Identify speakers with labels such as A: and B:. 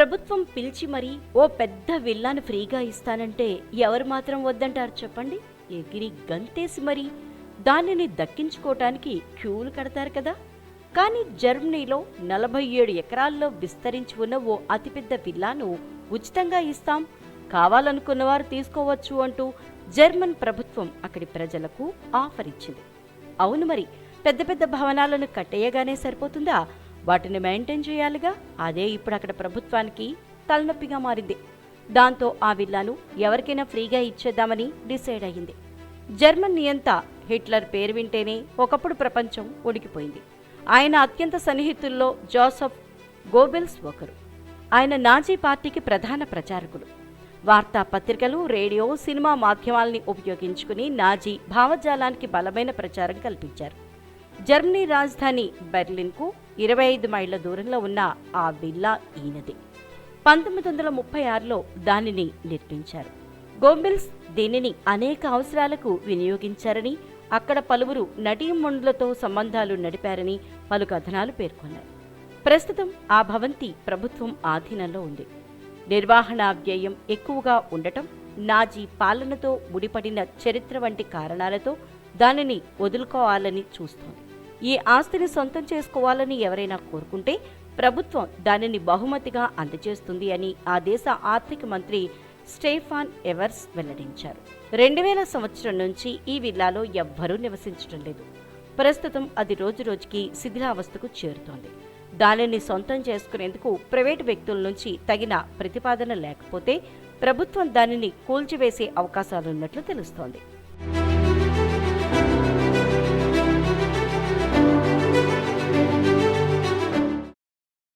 A: ప్రభుత్వం పిలిచి మరీ ఓ పెద్ద విల్లాను ఫ్రీగా ఇస్తానంటే ఎవరు మాత్రం వద్దంటారు చెప్పండి? ఎగిరి గంతేసి మరీ దానిని దక్కించుకోవటానికి క్యూలు కడతారు కదా. కానీ జర్మనీలో నలభై ఏడు ఎకరాల్లో విస్తరించి ఉన్న ఓ అతిపెద్ద విల్లాను ఉచితంగా ఇస్తాం. కావాలనుకున్నవారు తీసుకోవచ్చు అంటూ జర్మన్ ప్రభుత్వం అక్కడి ప్రజలకు ఆఫర్ ఇచ్చింది. అవును మరి పెద్ద పెద్ద భవనాలను కట్టేయగానే సరిపోతుందా? వాటిని మెయింటైన్ చేయాలిగా. అదే ఇప్పుడు అక్కడ ప్రభుత్వానికి తలనొప్పిగా మారింది. దాంతో ఆ విల్లాను ఎవరికైనా ఫ్రీగా ఇచ్చేద్దామని డిసైడ్ అయింది జర్మన్ నియంత హిట్లర్ పేరు వింటేనే ఒకప్పుడు ప్రపంచం ఉడికిపోయింది. ఆయన అత్యంత సన్నిహితుల్లో జోసఫ్ గోబెల్స్ ఒకరు. ఆయన నాజీ పార్టీకి ప్రధాన ప్రచారకుడు. వార్తాపత్రికలు రేడియో సినిమా మాధ్యమాల్ని ఉపయోగించుకుని నాజీ భావజాలానికి బలమైన ప్రచారం కల్పించారు. జర్మనీ రాజధాని బెర్లిన్కు ఇరవై ఐదు మైళ్ళ దూరంలో ఉన్న ఆ విల్లా ఈయనది పంతొమ్మిది వందల ముప్పై ఆరులో దానిని నిర్మించారు. గోంబెల్స్ దీనిని అనేక అవసరాలకు వినియోగించారని అక్కడ పలువురు నటీమణులతో సంబంధాలు నడిపారని పలు కథనాలు పేర్కొన్నారు ప్రస్తుతం ఆ భవంతి ప్రభుత్వం ఆధీనంలో ఉంది. నిర్వహణ వ్యయం ఎక్కువగా ఉండటం నాజీ పాలనతో ముడిపడిన చరిత్ర వంటి కారణాలతో దానిని వదులుకోవాలని చూస్తోంది. ఈ ఆస్తిని సొంతం చేసుకోవాలని ఎవరైనా కోరుకుంటే ప్రభుత్వం దానిని బహుమతిగా అందజేస్తుంది అని ఆ దేశ ఆర్థిక మంత్రి స్టేఫాన్ ఎవర్స్ వెల్లడించారు. రెండు వేల సంవత్సరం నుంచి ఈ విల్లాలో ఎవ్వరూ నివసించడం లేదు. ప్రస్తుతం అది రోజురోజుకి శిథిలావస్థకు చేరుతోంది. దానిని సొంతం చేసుకునేందుకు ప్రైవేటు వ్యక్తుల నుంచి తగిన ప్రతిపాదన లేకపోతే ప్రభుత్వం దానిని కూల్చివేసే అవకాశాలున్నట్లు తెలుస్తోంది.